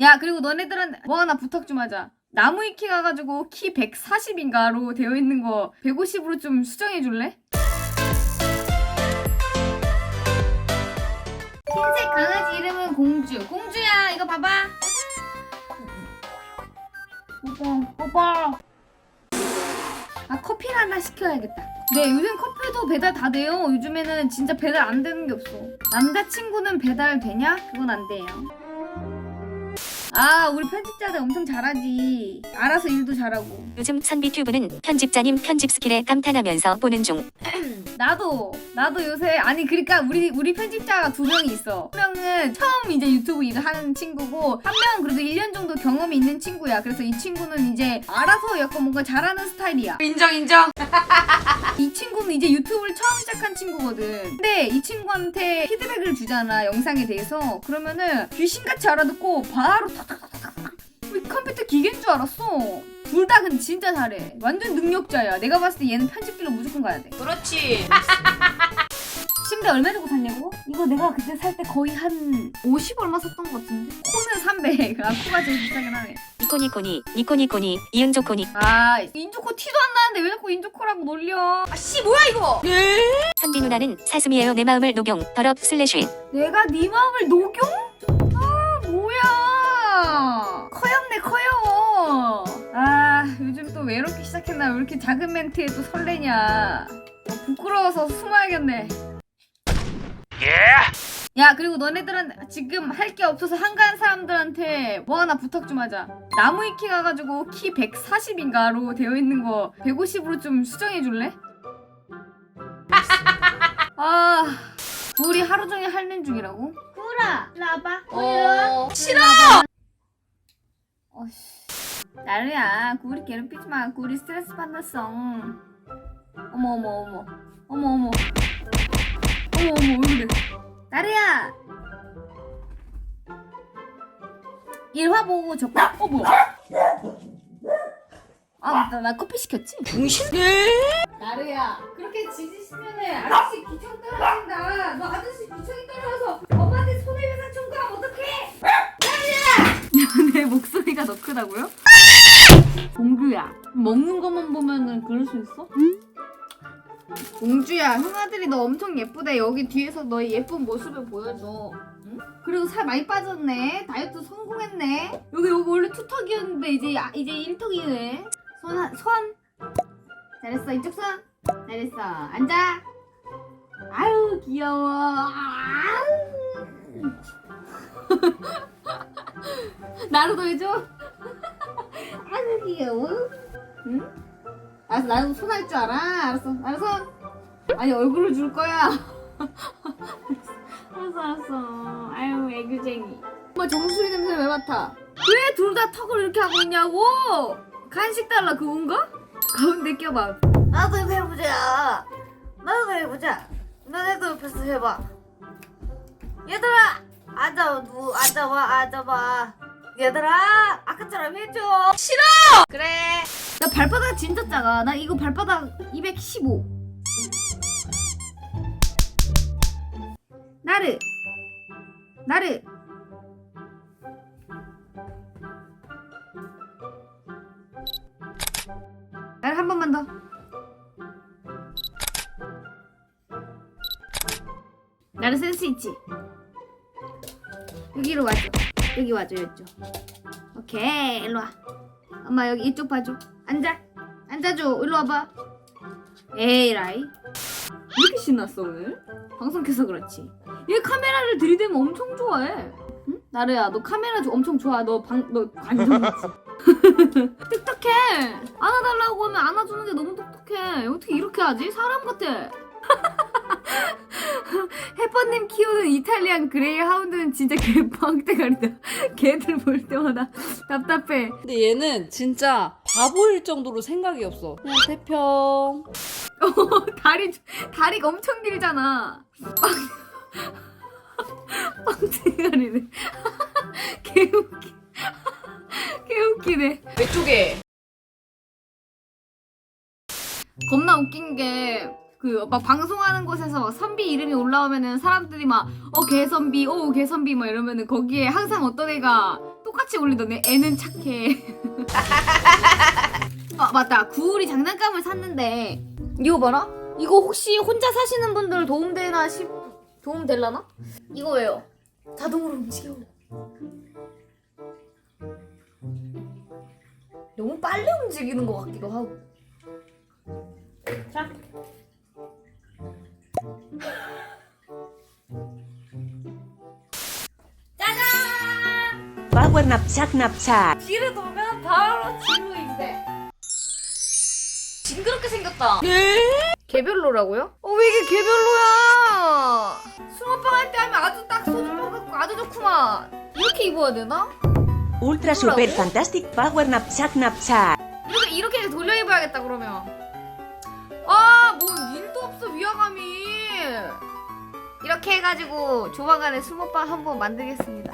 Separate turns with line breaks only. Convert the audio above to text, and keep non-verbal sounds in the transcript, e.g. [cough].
야 그리고 너네들은 뭐 하나 부탁 좀 하자. 나무 위키 가가지고 키 140인가로 되어 있는 거 150으로 좀 수정해 줄래? 흰색 강아지 이름은 공주. 공주야 이거 봐봐. 뽀뽀 뽀뽀 아 커피를 하나 시켜야겠다. 네 요즘 커피도 배달 다 돼요. 요즘에는 진짜 배달 안 되는 게 없어. 남자친구는 배달 되냐? 그건 안 돼요 아 우리 편집자들 엄청 잘하지 알아서 일도 잘하고
요즘 선비튜브는 편집자님 편집 스킬에 감탄하면서 보는 중. [clears throat]
나도 나도 요새 아니 그러니까 우리 우리 편집자가 두 명이 있어. 한 명은 처음 이제 유튜브 일을 하는 친구고 한 명은 그래도 1년 정도 경험이 있는 친구야. 그래서 이 친구는 이제 알아서 약간 뭔가 잘하는 스타일이야.
인정 인정. [laughs]
이 친구는 이제 유튜브를 처음 시작한 친구거든. 근데 이 친구한테 피드백을 주잖아 영상에 대해서. 그러면은 귀신같이 알아듣고 바로 탁탁탁탁탁. 우리 컴퓨터 기계인 줄 알았어 둘 다 근데 진짜 잘해 완전 능력자야 내가 봤을 때 얘는 편집기로 무조건 가야 돼
그렇지. [laughs]
침대 얼마 주고 샀냐고? 이거 내가 그때 살 때 거의 한 50 얼마 샀던 것 같은데? 코는 300. [laughs] 아, 코가 제일 비싸긴 하네.
니코니코니 니코니코니 이응조코니
아, 인조코 티도 안 나는데 왜 자꾸 인조코라고 놀려?
아 씨 뭐야 이거?
선비 누나는 사슴이에요 내 마음을 녹용 더럽 슬래쉬
내가 네 마음을 녹용? 아, 뭐야. 또 외롭기 시작했나? 왜 이렇게 작은 멘트에 또 설레냐? 어, 부끄러워서 숨어야겠네. 야 그리고 너네들은 지금 할 게 없어서 한가한 사람들한테 뭐 하나 부탁 좀 하자 나무 위키 가가지고 키 140인가로 되어 있는 거 150으로 좀 수정해 줄래? [laughs] 아 우리 하루 종일 할는 중이라고? 구라 일로 와봐
어 싫어.
나루야 구리 괴롭히지 마. 구리 스트레스 받았어. 어머 어머 어머. 어머 어머. 어머 어머 왜 그래? 나루야! 일화 보고 적고. 어 뭐야? 아 맞다 나 커피 시켰지?
중신?
나루야 그렇게 지지시면은 아저씨 기청 떨어진다. 너 아저씨 기청이 떨어져서 엄마한테 손해배상 청구하면 어떡해? 나루야! [laughs] 내 목소리가 더 크다고요? 공주야 먹는 것만 보면은 그럴 수 있어? 공주야 형아들이 너 엄청 예쁘대. 여기 뒤에서 너의 예쁜 모습을 보여줘. 응? 그리고 살 많이 빠졌네. 다이어트 성공했네. 여기 여기 원래 투턱이었는데 이제 아- 이제 일턱이네. 손, 한- 손. 잘했어 이쪽 손. 잘했어. 앉아. 아유 귀여워. [laughs] 나루도 해줘 아유 귀여워 응? 알았어 나도 손할 줄 알아 알았어 알았어 아니 얼굴을 줄 거야 [laughs] 알았어 알았어 아유 애교쟁이 엄마 정수리 냄새 왜 맡아 왜 둘 다 턱을 이렇게 하고 있냐고 간식 달라 그건가? 가운데 껴봐
나도 해보자. 나도 해보자. 너네도 옆에서 해봐. 얘들아, 앉아, 누, 앉아봐, 앉아봐. 얘들아, 아까처럼 해줘.
그래.
나 발바닥 진짜 작아. 나 이거 발바닥 215 나르. 나르. 나르 한 번만 더. 나르 센스 있지? 여기로 와줘 여기 와줘 이쪽. 오케이 일로 와. 엄마 여기 이쪽 봐줘. 앉아. 앉아줘. 일로 와봐. 에이 라이. 왜 이렇게 신났어 오늘? 방송 켜서 그렇지. 얘 카메라를 들이대면 엄청 좋아해. 응? 나르야 너 카메라 좀 엄청 좋아. 너 방 너 관종 [laughs] 똑똑해. 안아달라고 하면 안아주는 게 너무 똑똑해. 어떻게 이렇게 하지? 사람 같아 [laughs] [laughs] 해퍼님 키우는 이탈리안 그레이 하운드는 진짜 개빵대가리다 걔들 [laughs] 볼 때마다 답답해
근데 얘는 진짜 바보일 정도로 생각이 없어. 그냥 태평.
어, [laughs] 다리 다리가 엄청 길잖아. 빵대가리네. 개웃기. 개웃기네.
왼쪽에.
겁나 웃긴 게. 그 막 방송하는 곳에서 막 선비 이름이 올라오면은 사람들이 막 어 개선비 어 개선비 막 이러면은 거기에 항상 어떤 애가 똑같이 올리더니 애는 착해. 아 [laughs] 맞다. 구울이 장난감을 샀는데 이거 봐라. 이거 혹시 혼자 사시는 분들 도움되나 싶 도움 될라나? 이거 왜요? 자동으로 움직여. 너무 빨리 움직이는 것 같기도 하고.
Knapsack knapsack.
뒤를 돌면 바로 진로인데. 징그럽게 생겼다. 개별로라고요? 어, 왜 이게 개별로야? 숭어빵 할 때 하면 아주 딱 소주빵 같고 아주 좋구만. 이렇게 입어야 되나?
Super fantastic power knapsack knapsack.
이렇게, 이렇게 돌려 입어야겠다, 그러면. 아, 뭐, 일도 없어, 위화감이. 이렇게 해가지고 조만간에 숭어빵 한번 만들겠습니다.